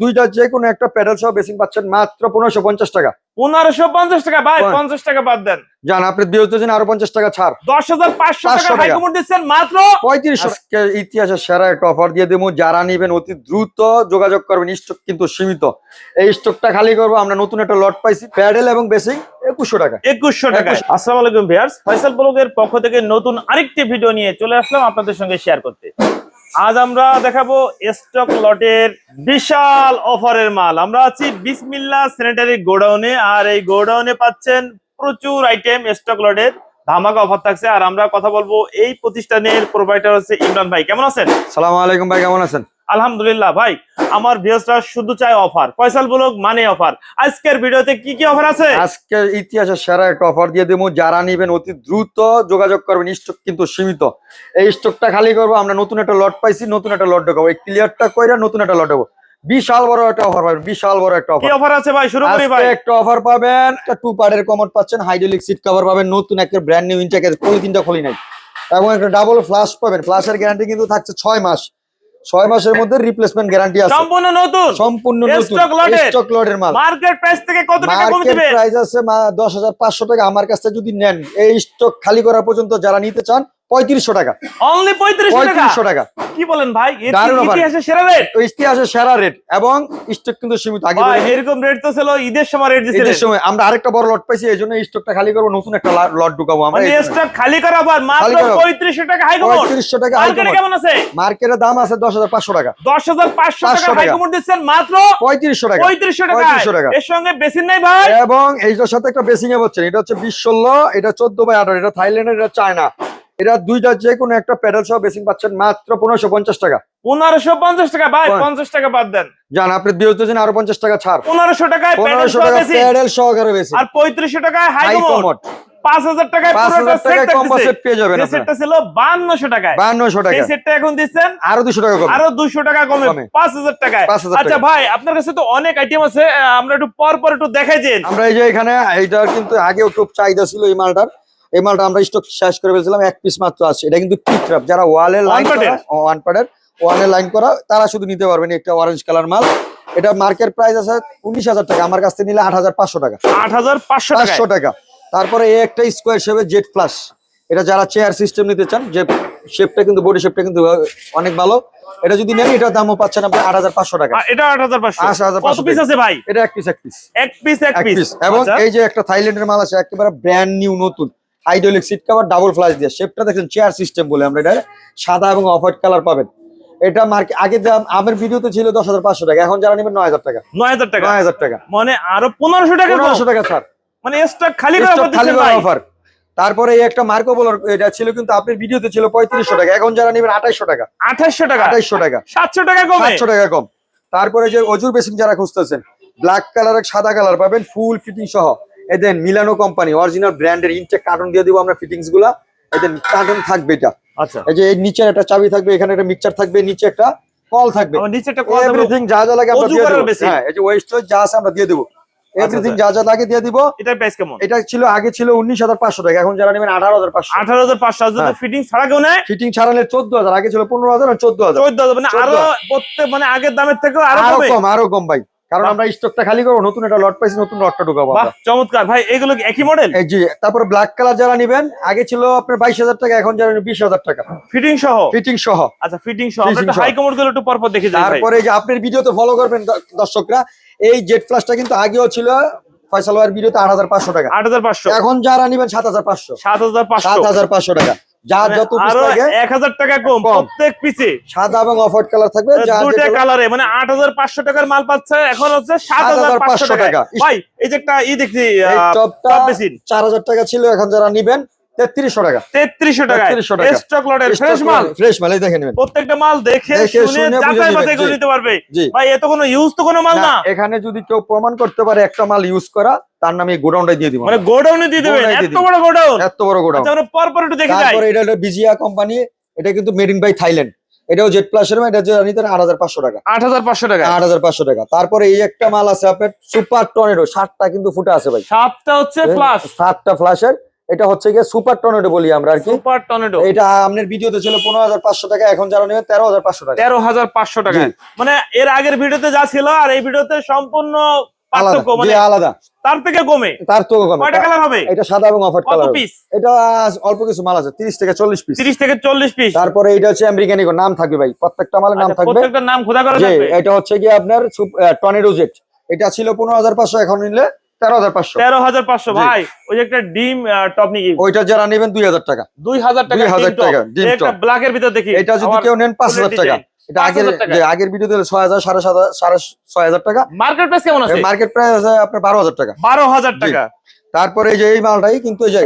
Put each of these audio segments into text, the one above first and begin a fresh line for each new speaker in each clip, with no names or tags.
দুইটা যে কোনো একটা প্যাডেল সহ বেসিং পাচ্ছেন মাত্র পনেরোশো পঞ্চাশ টাকা।
পনেরোশো পঞ্চাশ টাকা ভাই পঞ্চাশ টাকা বাদ দেন।
জান আপনি দিন আরও পঞ্চাশ টাকা ছাড়।
দশ হাজার পাঁচশো
500
টাকা।
টাকা।
দিচ্ছেন মাত্র
পঁয়ত্রিশশো ইতিহাসের সেরা একটা অফার দিয়ে দেবো। যারা নিবেন অতি দ্রুত যোগাযোগ করবেন স্টক কিন্তু সীমিত। এই স্টকটা খালি করব আমরা নতুন একটা লট পাইছি প্যাডেল এবং বেসিং একুশশো টাকা।
একুশশো টাকা। আসসালামু আলাইকুম ভিয়ার্স ফয়সাল ব্লগের পক্ষ থেকে নতুন আরেকটি ভিডিও নিয়ে চলে আসলাম আপনাদের সঙ্গে শেয়ার করতে। আজ আমরা দেখাবো স্টক লটের বিশাল অফারের মাল। আমরা আছি বিসমিল্লা স্যানিটারি গোডাউনে আর এই গোডাউনে পাচ্ছেন প্রচুর আইটেম স্টক লটের ধামাকা অফার থাকছে। আর আমরা কথা বলব এই প্রতিষ্ঠানের প্রোভাইডার হচ্ছে ইমরান ভাই। কেমন আছেন?
সালাম আলাইকুম ভাই, কেমন আছেন?
আলহামদুলিল্লাহ ভাই আমার ভিউসরা শুধু চাই অফার ফয়সাল ব্লগ মানে অফার আজকের ভিডিওতে কি কি অফার আছে?
আজকে ইতিহাসের সেরা একটা অফার দিয়ে দেবো। যারা নিবেন অতি দ্রুত যোগাযোগ করবেন স্টক কিন্তু সীমিত। এই স্টকটা খালি করব আমরা নতুন একটা লট পাইছি নতুন একটা লট ঢোকাবো। এই ক্লিয়ারটা কইরা নতুন একটা লট দেবো বিশাল বড় একটা অফার পাবেন বিশাল বড় একটা
কি
অফার
অফার আছে ভাই? শুরু করি ভাই।
আজকে একটা অফার পাবেন একটা টু পার্টের কমোড পাচ্ছেন হাইড্রোলিক সিট কভার পাবেন নতুন একটা ব্র্যান্ড নিউ ইনটেক পলিথিনটা খুলি নাই। এবং একটা ডাবল ফ্লাশ পাবেন ফ্লাশের গ্যারান্টি কিন্তু থাকছে ছয় মাস। ছয় মাসের মধ্যে রিপ্লেসমেন্ট গ্যারান্টি আছে।
সম্পূর্ণ নতুন।
সম্পূর্ণ নতুন। স্টক লটের মাল।
মার্কেট প্রাইস থেকে কত টাকা কম দিবে?
প্রাইস আছে দশ হাজার পাঁচশো টাকা। আমার কাছে যদি নেন এই স্টক খালি করা পর্যন্ত যারা নিতে চান পঁয়ত্রিশশো টাকা।
অনলি 3500 টাকা?
পঁয়ত্রিশশো টাকা।
কি বলেন ভাই। ইতিহাসে সেরা রেট
তো ইতিহাসের সেরা রেট এবং স্টক কিন্তু সীমিত। আগে
এরকম রেট তো ছিল ঈদের সময় রেট
ঈদের সময় আমরা আরেকটা বড় লট পাইছি এই জন্য স্টকটা খালি করব নতুন একটা লট ঢুকাবো আমরা।
মানে স্টক খালি করা আবার মাত্র। 3500 টাকা হাই কমোড
পঁয়ত্রিশশো টাকা হাই
কেমন আছে?
মার্কেটের দাম আছে দশ হাজার পাঁচশো টাকা।
10500 টাকা
500
হাই
টাকা।
কমোড দিচ্ছেন মাত্র
পঁয়ত্রিশশো টাকা।
3500 টাকা।
3500 টাকা।
এর সঙ্গে বেশি নাই ভাই।
এবং এইটার সাথে একটা বেসিং এ পাচ্ছেন এটা হচ্ছে বিশ ষোলো এটা চোদ্দ বাই আঠারো এটা থাইল্যান্ডের এটা চায়না। এটা দুইটা যে কোনো একটা প্যাডেল সহ বেসিং পাচ্ছেন মাত্র পনেরোশো পঞ্চাশ টাকা।
1550 টাকা ভাই। 50 টাকা বাদ দেন।
জান আপনি আরও পঞ্চাশ টাকা ছাড়।
1500 টাকায়
পনেরোশো টাকা প্যাডেল সহকারে
আর 3500 টাকায় হাই
হাই
কমোড।
কমোড।
5000 টাকায়
পাঁচ হাজার টাকায়
সেট
সেট পেয়ে যাবেন
যে
আপনারা।
সেটটা ছিল 5200 টাকায়।
টাকা।
সেটটা এখন দিচ্ছেন।
আরও দুশো টাকা
আরও 200 টাকা কমে।
কমে।
5000 টাকায়।
5,000
আচ্ছা ভাই আপনার কাছে তো অনেক আইটেম আছে আমরা একটু পর পর একটু দেখাই দেন।
আমরা এই যে এখানে এইটার কিন্তু আগেও খুব চাহিদা ছিল এই মালটার। এই মালটা আমরা স্টক শেষ করে ফেলছিলাম এক পিস মাত্র আছে। এটা কিন্তু পিকট্রাপ যারা ওয়ালে লাইন ওয়ান পার্টের ওয়ালে লাইন করা তারা শুধু নিতে পারবেন একটা অরেঞ্জ কালার মাল। এটা মার্কেট প্রাইস আছে উনিশ হাজার টাকা আমার কাছ থেকে নিলে আট হাজার পাঁচশো টাকা।
আট টাকা
পাঁচশো টাকা। তারপরে এই একটা স্কোয়ার শেপের জেট প্লাস এটা যারা চেয়ার সিস্টেম নিতে চান যে শেপটা কিন্তু বডি শেপটা কিন্তু অনেক ভালো। এটা যদি নেন এটার দামও পাচ্ছেন আপনি আট হাজার পাঁচশো টাকা।
এটা 8500
8500
কত পিস আছে ভাই?
এটা এক পিস এক পিস
এক পিস এক পিস
পিস এবং এই যে একটা থাইল্যান্ডের মাল আছে একেবারে ব্র্যান্ড নিউ নতুন। Hydraulic seat cover double flush দিয়ে। শেপটা দেখেন চেয়ার সিস্টেম বলে আমরা এটা সাদা এবং অফ হোয়াইট কালার পাবেন। এটা মার্কেট আগে দাম আমার ভিডিওতে ছিল দশ হাজার পাঁচশো টাকা এখন যারা নেবেন নয় হাজার টাকা।
9000 টাকা?
নয় হাজার টাকা।
মানে আরও 1500 টাকা।
পনেরোশো টাকা ছাড়
মানে স্টক খালি
খালি অফার তারপরে এই একটা মার্কো বলার এটা ছিল কিন্তু আপনার ভিডিওতে ছিল পঁয়ত্রিশশো টাকা এখন যারা নেবেন আঠাইশশো টাকা।
2800 টাকা?
আঠাইশশো টাকা।
700 টাকা কমে?
সাতশো টাকা কম। তারপরে যে অজুর বেসিং যারা খুঁজতেছেন ব্ল্যাক কালারের সাদা কালার পাবেন ফুল ফিটিং সহ। এদের মিলানো কোম্পানি অরিজিনাল ব্র্যান্ডের ইনটেক কার্টন দিয়ে দিব আমরা ফিটিংসগুলা। এদের কার্টন থাকবে এটা।
আচ্ছা।
এই যে এর নিচে একটা চাবি থাকবে এখানে একটা মিক্সচার থাকবে নিচে একটা কল থাকবে।
নিচে একটা বলব।
এভরিথিং যা যা লাগে আমরা দিয়ে দেবো। হ্যাঁ এই যে ওয়েস্ট যা আছে আমরা দিয়ে দেবো। এভরিথিং
আচ্ছা।
যা যা লাগে দিয়ে দিব।
এটার প্রাইস কেমন?
এটা ছিল আগে ছিল উনিশ হাজার পাঁচশো টাকা এখন যারা নেবেন আঠারো হাজার পাঁচশো।
আঠারো হাজার পাঁচশো যদি
হ্যাঁ।
ফিটিং ছাড়া কেউ নেয়?
ফিটিং ছাড়ালে চোদ্দ হাজার আগে ছিল পনেরো হাজার আর চোদ্দ হাজার।
চোদ্দ হাজার মানে আরও প্রত্যেক মানে আগের দামের থেকেও আরও
আরও
কম
আরও কম ভাই। কারণ। আমরা স্টকটা খালি করব নতুন একটা লট পাইছি নতুন লটটা ঢুকাবো
চমৎকার। ভাই এগুলো কি একই মডেল
এই জি তারপরে ব্ল্যাক কালার যারা নিবেন আগে ছিল আপনার বাইশ হাজার টাকা এখন যারা বিশ হাজার টাকা।
ফিটিং সহ?
ফিটিং সহ।
আচ্ছা ফিটিং সহ। হাই কমোডগুলো একটু পরপর দেখে যাই
তারপরে যে আপনার ভিডিওতে ফলো করবেন দর্শকরা। এই জেট ফ্লাশটা কিন্তু আগেও ছিল ফয়সাল ভিডিওতে আট হাজার পাঁচশো টাকা।
আট হাজার পাঁচশো।
এখন যারা নিবেন সাত হাজার পাঁচশো।
সাত হাজার পাঁচশো।
সাত হাজার পাঁচশো টাকা। যা
মানে
যত
আরও টাকা কম। প্রত্যেক পিসে
সাদা এবং অফ হোয়াইট কালার থাকবে
কালারে মানে আট হাজার পাঁচশো টাকার মাল পাচ্ছে এখন হচ্ছে সাত হাজার পাঁচশো
7,500
টাকা। ভাই এই যে একটা ই দেখছি টপ বেসিন
টাকা ছিল এখন যারা নিবেন তেত্রিশশো টাকা।
তেত্রিশশো টাকা।
3300 টাকা।
স্টক লটের ফ্রেশ মাল।
ফ্রেশ মাল দেখে নেবেন।
প্রত্যেকটা মাল দেখে
দেখে
শুনে
শুনে
যাচাই বাছাই করে নিতে পারবে। ভাই এত কোনো ইউজ তো কোনো মাল না
এখানে যদি কেউ প্রমাণ করতে পারে একটা মাল ইউজ করা তার নামে গোডাউনটাই দিয়ে দিব
মানে গোডাউনে দিয়ে দেবেন। এত বড় গোডাউন।
এত বড় গোডাউন।
আচ্ছা আমরা পর পর একটু দেখে যাই।
তারপরে এটা হলো বিজিয়া কোম্পানি এটা কিন্তু মেড ইন বাই থাইল্যান্ড এটাও জেট প্লাস এর এটা আট হাজার পাঁচশো টাকা।
আট হাজার পাঁচশো টাকা।
আট হাজার পাঁচশো টাকা। তারপরে এই একটা মাল আছে আপনার সুপার টর্নেডো সাতটা কিন্তু ফুটে আছে ভাই।
সাতটা হচ্ছে
সাতটা ফ্লাশের এটা হচ্ছে গিয়ে সুপার টর্নেডো বলি আমরা আর কি।
Super tornado.
এটা আপনার ভিডিওতে ছিল পনেরো হাজার পাঁচশো টাকা এখন যারা হাজার পাঁচশো টাকা।
তেরো হাজার পাঁচশো টাকা। মানে এর আগের ভিডিওতে যা ছিল আর এই ভিডিওতে সম্পূর্ণ পার্থক্য মানে
আলাদা।
তার থেকে কমে।
তার তো কম।
কয়টা কালার হবে?
এটা সাদা এবং অফার কালার
পিস
এটা অল্প কিছু মাল আছে তিরিশ থেকে চল্লিশ পিস
তিরিশ থেকে চল্লিশ পিস
তারপরে এটা হচ্ছে আমেরিকান ইগো নাম থাকবে ভাই প্রত্যেকটা মালের নাম
আচ্ছা,
থাকবে।
প্রত্যেকটার নাম খোদা করা থাকবে?
এটা হচ্ছে গিয়ে আপনার টর্নেডো জেট এটা ছিল পনেরো হাজার পাঁচশো এখন নিলে হাজার
হাজার। ভাই। ওই একটা ডিম
ওইটা যারা নেবেন হাজার টাকা।
দুই হাজার টাকা
দুই হাজার
ডিম top।
টাকা ডিম
একটা
top।
ব্ল্যাকের ভিতর দেখি।
এটা যদি কেউ নেন পাঁচ হাজার
ফুলের
টাকা। এটা আগের আগের ভিডিওতে হাজার হাজার হাজার টাকা।
মার্কেট প্রাইস কেমন আছে?
মার্কেট প্রাইস আছে আপনার বারো হাজার টাকা।
বারো হাজার
জি।
টাকা
তারপরে এই যে এই মালটাই কিন্তু এই যে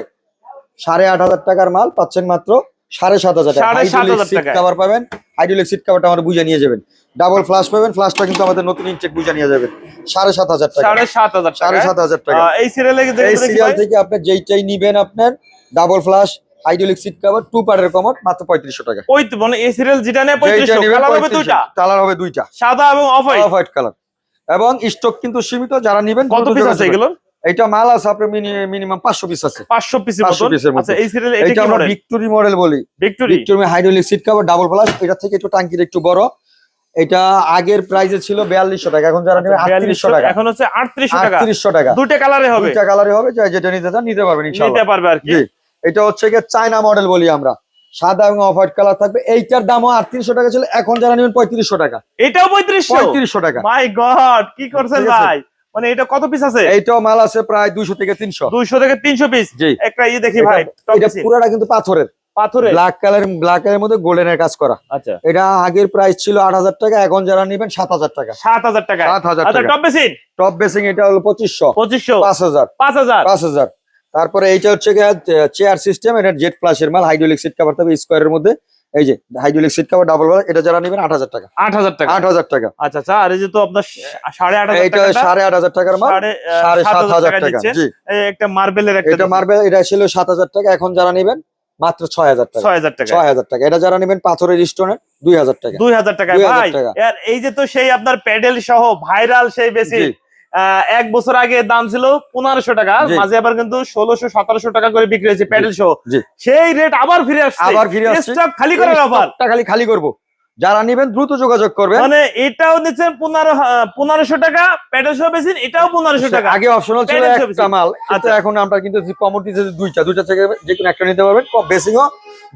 সাড়ে আট হাজার টাকার মাল পাচ্ছেন মাত্র সাড়ে সাত হাজার টাকা। Hydraulic seat. পাবেন। হাইড্রোলিক সিট কাভারটা আমরা বুঝে নিয়ে যাবেন। ডাবল ফ্লাশ পাবেন ফ্লাশটা কিন্তু আমাদের নতুন ইনচেক বুঝে নিয়ে যাবেন। সাড়ে সাত হাজার টাকা।
সাড়ে সাত হাজার
সাড়ে
টাকা
সাত হাজার টাকা।
এই সিরিয়ালে
এই সিরিয়াল থেকে আপনি যেইটাই নিবেন আপনার double flush hydraulic seat cover two পার্টের মাত্র পঁয়ত্রিশশো টাকা।
ওই তো মানে এই সিরিয়াল যেটা নেয় পঁয়ত্রিশশো কালার হবে দুইটা।
কালার হবে দুইটা।
সাদা এবং off white
off white colour এবং স্টক কিন্তু সীমিত যারা নিবেন
কত পিস আছে এগুলো
এটা মাল আছে আপনার মিনিমাম পাঁচশো পিস আছে।
পাঁচশো পিসের
500
মতন?
পিসের মতো।
আচ্ছা এই সিরিয়ালে এটা কি মডেল
ভিক্টোরি মডেল বলি।
Victory
victory hydraulic seat cover double flush এটা থেকে একটু টাঙ্কির একটু বড়। এটা আগের প্রাইসে ছিল বিয়াল্লিশশো টাকা এখন যারা নেবে আটত্রিশশো টাকা।
এখন হচ্ছে আটত্রিশশো টাকা।
আটত্রিশশো টাকা।
দুটো কালারে হবে।
দুইটা কালারে হবে যেটা নিতে চান নিতে পারবেন
নিতে পারবে আর কি।
এটা হচ্ছে গিয়ে চায়না মডেল বলি আমরা। সাদা এবং অফ হোয়াইট কালার থাকবে। এইটার দামও আটত্রিশশো টাকা ছিল এখন যারা নেবেন পঁয়ত্রিশশো টাকা।
এটাও পঁয়ত্রিশশো?
পঁয়ত্রিশশো টাকা।
মাই গড কি করছেন ভাই? মানে এটা কত পিস আছে?
এইটাও মাল আছে প্রায় দুইশো থেকে তিনশো।
দুইশো থেকে তিনশো পিস একটা ইয়ে দেখি ভাই
এটা। পুরোটা কিন্তু পাথরের। ব্ল্যাক কালার ব্ল্যাক এর মধ্যে গোল্ডেনের কাজ করা।
আচ্ছা।
এটা আগের প্রাইস ছিল আট হাজার টাকা এখন যারা নেবেন টাকা।
টাকা। টপ
টপ বেসিং এটা হলো তারপরে এইটা হচ্ছে চেয়ার সিস্টেম এটা জেট ফ্লাশের মাল হাইড্রোলিক সিট কাভার থাকবে স্কোয়ারের মধ্যে। এই যে হাইড্রোলিক সিট কাভার ডাবল এটা যারা নেবেন আট হাজার টাকা।
আট হাজার টাকা।
আট হাজার টাকা।
আচ্ছা আচ্ছা আর এই যে তো আপনার সাড়ে আট হাজার
এটা
টাকা
সাড়ে আট হাজার টাকার মাল।
সাড়ে আহ,
সাড়ে
সাত
সাত হাজার টাকা
দিচ্ছেন
জি।
একটা মার্বেলের একটা
এটা মার্বেল এটা ছিল সাত হাজার টাকা এখন যারা নেবেন মাত্র ছয় হাজার টাকা।
ছয় হাজার টাকা।
ছয় হাজার টাকা। এটা যারা নেবেন পাথরের স্টোনের দুই হাজার টাকা।
দুই হাজার টাকা। ভাই। এই যে তো সেই আপনার প্যাডেল সহ ভাইরাল সেই বেশি। এক বছর আগে দাম ছিল পনেরোশো টাকা মাঝে আবার কিন্তু ষোলোশো সতেরোশো টাকা করে বিক্রি হয়েছে প্যাডেল সহ। সেই রেট আবার ফিরে আসছে।
আবার ফিরে আসছে।
খালি করার অফার
খালি খালি করব। যারা নেবেন দ্রুত যোগাযোগ করবেন।
মানে এটাও নিচ্ছেন পনেরো পনেরোশো টাকা সহ বেশি এটাও পনেরোশো টাকা।
আগে অপশনাল ছিল একটা মাল।
আচ্ছা।
এখন আমরা কিন্তু কমর দিতেছি দুইটা দুইটা থেকে যে কোনো একটা নিতে পারবেন। বেসিংও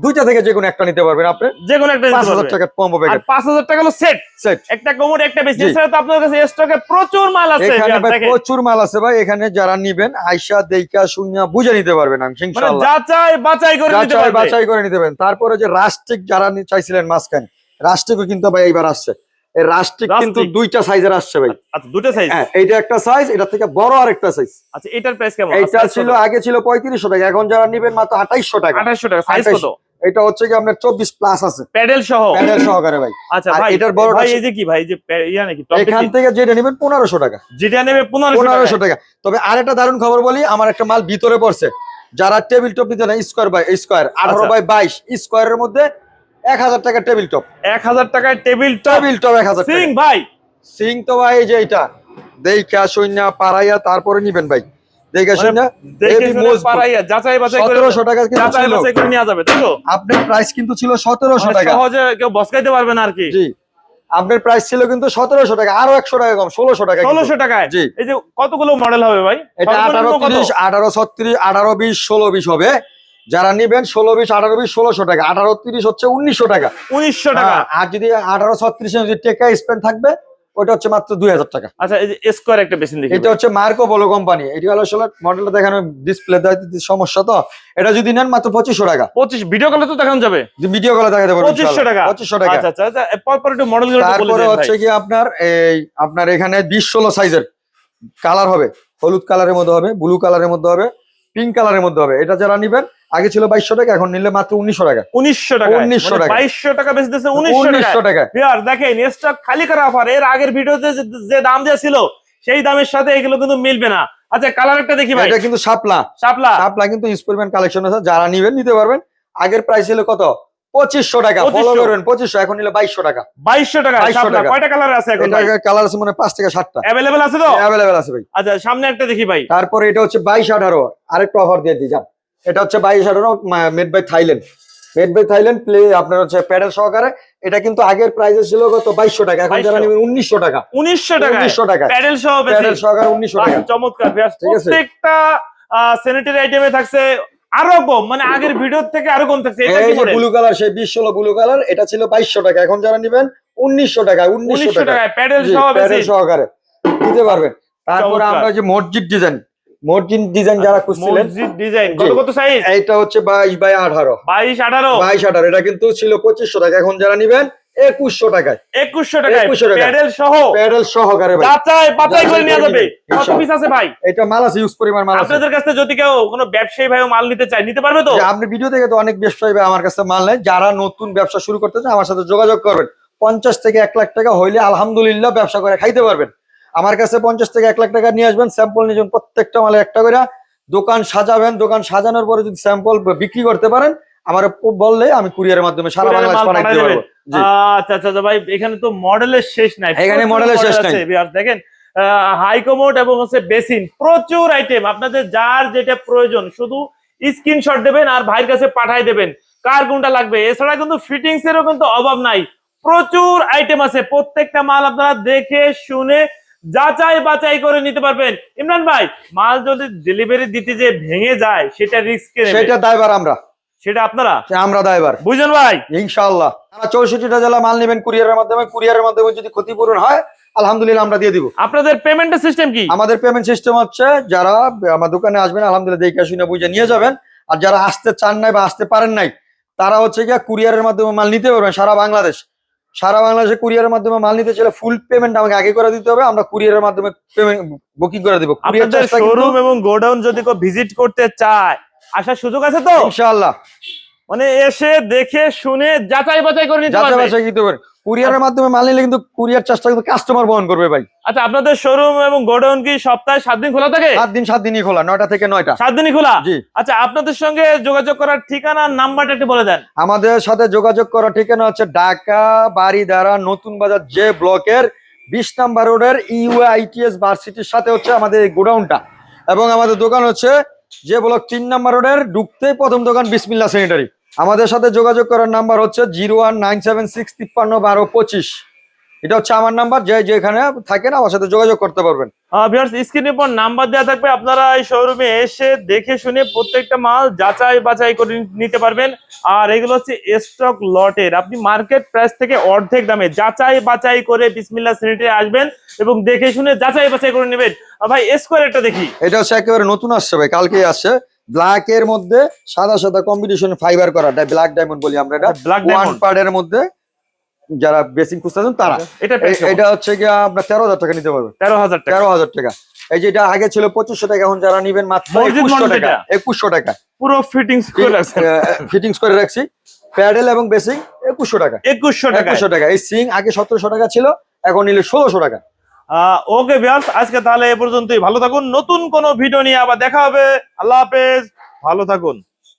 দুইটা থেকে যে কোনো একটা নিতে পারবেন আপনি।
যে কোনো একটা
পাঁচ হাজার টাকা
আর
প্যাকেট
পাঁচ হাজার টাকা হলো সেট
সেট
একটা কোমর একটা বেশি। এছাড়া তো আপনার কাছে স্টকে প্রচুর মাল আছে
এখানে ভাই প্রচুর মাল আছে ভাই। এখানে যারা নিবেন আইসা দেইকা শুনিয়া বুঝে নিতে পারবেন আমি
মানে
ইনশাআল্লাহ।
যাচাই বাছাই করে নিতে
যাচাই
পারবে।
বাছাই করে নিতে পারবেন। তারপরে যে রাস্টিক যারা চাইছিলেন মাঝখানে রাস্টিকও কিন্তু ভাই এইবার আসছে। এই রাস্টিক কিন্তু। দুইটা সাইজের আসছে ভাই।
আচ্ছা দুটো সাইজ
হ্যাঁ এইটা একটা সাইজ এটা থেকে বড় আর একটা সাইজ
আচ্ছা এটার প্রাইস কেমন?
এইটা ছিল আগে ছিল পঁয়ত্রিশশো টাকা এখন যারা নিবেন মাত্র আঠাইশশো টাকা।
আঠাশশো টাকা সাইজ কত?
এটা হচ্ছে কি আপনার চব্বিশ প্লাস আছে।
প্যাডেল সহ?
প্যানেল সহকারে ভাই।
আচ্ছা ভাই
এটার বড়টা
ভাই এই যে কি ভাই এই যে ইয়া নাকি
এখান থেকে যেটা নেবেন পনেরোশো টাকা।
যেটা নেবে পনেরোশো
পনেরোশো টাকা। তবে আরেকটা দারুণ খবর বলি আমার একটা মাল ভিতরে পড়ছে। যারা টেবিল টপ নিতে না স্কোয়ার বাই স্কোয়ার আঠারো
আচ্ছা।
বাই বাইশ স্কোয়ারের মধ্যে এক হাজার টাকা টেবিল টপ
এক হাজার টাকায় টেবিল টপ
টেবিল টপ এক হাজার
সিং ভাই।
সিং তো ভাই যে এটা। দেখা সৈন্যা পাড়াইয়া তারপরে নিবেন ভাই। দেখা
মানে
সৈন্যা
দেখে শুনে পারাইয়া যাচাই বাছাই করে
সতেরোশো টাকা কিন্তু
যাচাই বাছাই করে নেওয়া যাবে তো
আপনার প্রাইস কিন্তু ছিল সতেরোশো
মানে
টাকা।
সহজে কেউ বসকাইতে পারবে না আর কি।
জি। আপনার প্রাইস ছিল কিন্তু সতেরোশো টাকা আরও একশো টাকা কম ষোলোশো টাকা।
ষোলোশো টাকায়?
জি।
এই যে কতগুলো মডেল হবে ভাই?
এটা আঠারো? তিরিশ আঠারো ছত্রিশ আঠারো বিশ ষোলো বিশ হবে। যারা নিবেন ষোলো বিশ আঠারো বিশ ষোলোশো টাকা। আঠারো তিরিশ হচ্ছে উনিশশো টাকা।
উনিশশো টাকা।
হ্যাঁ, আর যদি আঠারো ছত্রিশে যদি টেকা স্পেন্ড থাকবে ওটা হচ্ছে মাত্র দুই হাজার টাকা।
আচ্ছা এই যে স্কোয়ার একটা বেশি দেখি।
এটা হচ্ছে মার্কো বলো কোম্পানি। এটি হলো আসলে মডেলটা দেখানো ডিসপ্লে সমস্যা তো। এটা যদি নেন মাত্র পঁচিশশো টাকা।
পঁচিশ ভিডিও কলে তো দেখানো যাবে।
ভিডিও কলে দেখাতে পারবেন
পঁচিশশো টাকা।
পঁচিশশো টাকা।
আচ্ছা আচ্ছা আচ্ছা পর পর একটু মডেল
তারপরে হচ্ছে কি আপনার এই আপনার এখানে বিশ ষোলো সাইজের কালার হবে। হলুদ কালারের মধ্যে হবে ব্লু কালারের মধ্যে হবে। পিঙ্ক কালারের মধ্যে হবে। এটা যারা নিবেন আগে ছিল বাইশশো টাকা এখন নিলে মাত্র উনিশশো টাকা।
উনিশশো টাকা
1900 টাকা।
বাইশশো টাকা বেশি দিচ্ছে উনিশশো টাকা
উনিশশো টাকা
দেখেন স্টক খালি করা অফার এর আগের ভিডিওতে যে- দাম দেওয়া ছিল সেই দামের সাথে এগুলো কিন্তু মিলবে না। আচ্ছা কালার একটা দেখি ভাই।
এটা কিন্তু শাপলা।
শাপলা।
শাপলা কিন্তু ইন্সপেরিমেন্ট কালেকশন আছে। যারা নিবেন নিতে পারবেন। আগের প্রাইস ছিল কত? পঁচিশশো টাকা ফলো করবেন পঁচিশশো এখন নিলে বাইশশো টাকা।
বাইশশো টাকা
2200 টাকা।
কয়টা কালার আছে এখন
কালার আছে মানে পাঁচ থেকে সাতটা।
অ্যাভেলেবেল আছে তো?
অ্যাভেলেবেল আছে ভাই।
আচ্ছা সামনে একটা দেখি ভাই।
তারপরে এটা হচ্ছে বাইশ আঠারো। আরেকটা অফার দিয়ে দিই যান। এটা হচ্ছে বাইশ আঠারো made by Thailand made by Thailand play আপনার হচ্ছে প্যাডেল সহকারে। এটা কিন্তু আগের প্রাইস ছিল কত? বাইশশো টাকা এখন যারা নেবেন উনিশশো টাকা।
উনিশশো টাকা।
উনিশশো টাকা।
প্যাডেল সহ
প্যাডেল সহকারে উনিশশো টাকা।
চমৎকার।
ঠিক আছে।
প্রত্যেকটা স্যানিটারি আইটেমে থাকছে আরও কম মানে আগের ভিডিও থেকে আরও কম থাকছে এটা কি
ব্লু কালার সেই বিশ ষোলো ব্লু কালার এটা ছিল বাইশশো টাকা এখন যারা নেবেন উনিশশো টাকা উনিশশো
উনিশশো
টাকা।
টাকায় প্যাডেল সহ
প্যাডেল
বেশি।
সহকারে। দিতে পারবেন। তারপরে। আমরা যে মসজিদ ডিজাইন মসজিদ ডিজাইন যারা খুঁজছিলেন
মসজিদ ডিজাইন। কত কত সাইজ
এইটা হচ্ছে বাইশ বাই আঠারো।
বাইশ আঠারো?
বাইশ আঠারো এটা কিন্তু ছিল পঁচিশশো টাকা এখন যারা নিবেন একুশশো টাকায়।
একুশশো টাকায়
2100 টাকা।
প্যাডেল সহ।
প্যাডেল সহকারে ভাই।
যাচাই করে
যাচাই
যাবে। কত পিস আছে ভাই?
এটা মাল আছে ইউজ পরিমাণ মাল
আপনাদের কাছে যদি কেউ কোনো ব্যবসায়ী মাল নিতে চায় নিতে পারবে তো?
আপনি ভিডিও তো অনেক ব্যবসায়ী ভাই আমার কাছে মাল নেয়। যারা নতুন ব্যবসা শুরু করতে চান আমার সাথে যোগাযোগ করবেন। পঞ্চাশ থেকে এক লাখ টাকা হইলে আলহামদুলিল্লাহ ব্যবসা করে খাইতে পারবেন। আমার কাছে পঞ্চাশ থেকে এক লাখ টাকা নিয়ে আসবেন স্যাম্পল নিয়ে যাবেন প্রত্যেকটা মালে একটা করে। দোকান সাজাবেন দোকান সাজানোর পরে যদি স্যাম্পল বিক্রি করতে পারেন আমার বললে আমি কুরিয়ারের মাধ্যমে সারা বাংলাদেশ পাঠাই
পাঠায় দেবে।
পারব।
আচ্ছা আচ্ছা আচ্ছা ভাই এখানে তো মডেলের শেষ নাই।
এখানে মডেলের শেষ নাই।
দেখেন হাই কমোড এবং হচ্ছে বেসিন প্রচুর আইটেম আপনাদের যার যেটা প্রয়োজন শুধু স্ক্রিনশট দেবেন আর ভাইয়ের কাছে পাঠাই দেবেন। কার কোনটা লাগবে? এছাড়া কিন্তু ফিটিংস এরও কিন্তু অভাব নাই। প্রচুর আইটেম আছে। প্রত্যেকটা মাল আপনারা দেখে শুনে যাচাই বাছাই করে নিতে পারবেন। ইমরান ভাই মাল যদি ডেলিভারি দিতে যে ভেঙে যায় সেটা রিস্ক
সেটা দায়বার আমরা।
সেটা আপনারা
আমরা দায়বার।
বুঝলেন ভাই?
ইনশাআল্লাহ। আমরা চৌষট্টিটা জেলা মাল নেবেন কুরিয়ারের মাধ্যমে। কুরিয়ারের মাধ্যমে যদি ক্ষতিপূরণ হয় আলহামদুলিল্লাহ আমরা দিয়ে দিব।
আপনাদের পেমেন্টের সিস্টেম কি?
আমাদের পেমেন্ট সিস্টেম হচ্ছে যারা আমার দোকানে আসবেন আলহামদুলিল্লাহ দেখে শুনে বুঝে নিয়ে যাবেন। আর যারা আসতে চান নাই বা আসতে পারেন নাই তারা হচ্ছে গিয়ে কুরিয়ারের মাধ্যমে মাল নিতে পারবেন সারা বাংলাদেশ। সারা বাংলাদেশে কুরিয়ারের মাধ্যমে মাল নিতে চাইলে ফুল পেমেন্ট আমাকে আগে করে দিতে হবে। আমরা কুরিয়ারের মাধ্যমে পেমেন্ট বুকিং করে দিব। কুরিয়ার
শোরুম এবং গোডাউন যদি কেউ ভিজিট করতে চায় আসার সুযোগ আছে তো?
ইনশাআল্লাহ।
মানে এসে দেখে শুনে যাচাই বাছাই করে নিতে
বাসায় দিতে পারেন কুরিয়ারের মাধ্যমে মাল নিলে কিন্তু কুরিয়ার চার্জটা কিন্তু কাস্টমার বহন করবে ভাই।
আচ্ছা আপনাদের শোরুম এবং গোডাউন কি সপ্তাহে সাত দিন খোলা থাকে?
সাত দিন সাত দিনই খোলা নয়টা থেকে নয়টা।
সাত দিনই খোলা?
জি।
আচ্ছা আপনাদের সঙ্গে যোগাযোগ করার ঠিকানা নাম্বারটা একটু বলে দেন।
আমাদের সাথে যোগাযোগ করার ঠিকানা হচ্ছে ঢাকা বাড়িধারা নতুন বাজার যে ব্লকের বিশ নাম্বার রোডের ইউআইটিএস ভার্সিটির সাথে হচ্ছে আমাদের গোডাউনটা। এবং আমাদের দোকান হচ্ছে যে ব্লক তিন নাম্বার রোডের ঢুকতেই প্রথম দোকান বিসমিল্লা সেনিটারি। আমাদের সাথে যোগাযোগ করার নাম্বার হচ্ছে zero one nine seven six তিপ্পান্ন বারো পঁচিশ। এটা হচ্ছে আমার নাম্বার যে যেখানে থাকেন আমার সাথে যোগাযোগ করতে পারবেন।
স্ক্রিনের পর নাম্বার দেওয়া থাকবে আপনারা এই শোরুমে এসে দেখে শুনে প্রত্যেকটা মাল যাচাই বাছাই করে নিতে পারবেন। আর এগুলো হচ্ছে স্টক লটের। আপনি মার্কেট প্রাইস থেকে অর্ধেক দামে যাচাই বাছাই করে বিসমিল্লা শ্রেণীতে আসবেন এবং দেখে শুনে যাচাই বাছাই করে নেবেন। ভাই স্কোয়ারটা দেখি।
এটা হচ্ছে একেবারে নতুন আসছে ভাই কালকেই আসছে। ব্ল্যাক এর মধ্যে সাদা সাদা কম্বিনেশন ফাইবার করা ব্ল্যাক ডায়মন্ড বলি আমরা এটা।
ব্ল্যাক ডায়মন্ড
পার্টের মধ্যে যারা বেসিং খুঁজতেছেন তারা।
এটা
এটা হচ্ছে গিয়ে আপনার তেরো হাজার টাকা নিতে পারবেন
তেরো হাজার
তেরো হাজার টাকা। এই যে এটা আগে ছিল পঁচিশশো টাকা এখন যারা নিবেন মাত্র একুশশো টাকা। একুশশো টাকা।
পুরো ফিটিংস
ফিটিংস করে রাখছি। প্যাডেল এবং বেসিং একুশশো টাকা।
একুশশো টাকা
একুশশো টাকা। এই সিং আগে সতেরোশো টাকা ছিল এখন নিলে ষোলোশো টাকা।
ওকে ভিউয়ার্স আজকে তাহলে এ পর্যন্তই। ভালো থাকুন। নতুন কোনো ভিডিও নিয়ে আবার দেখা হবে। আল্লাহ হাফেজ। ভালো থাকুন।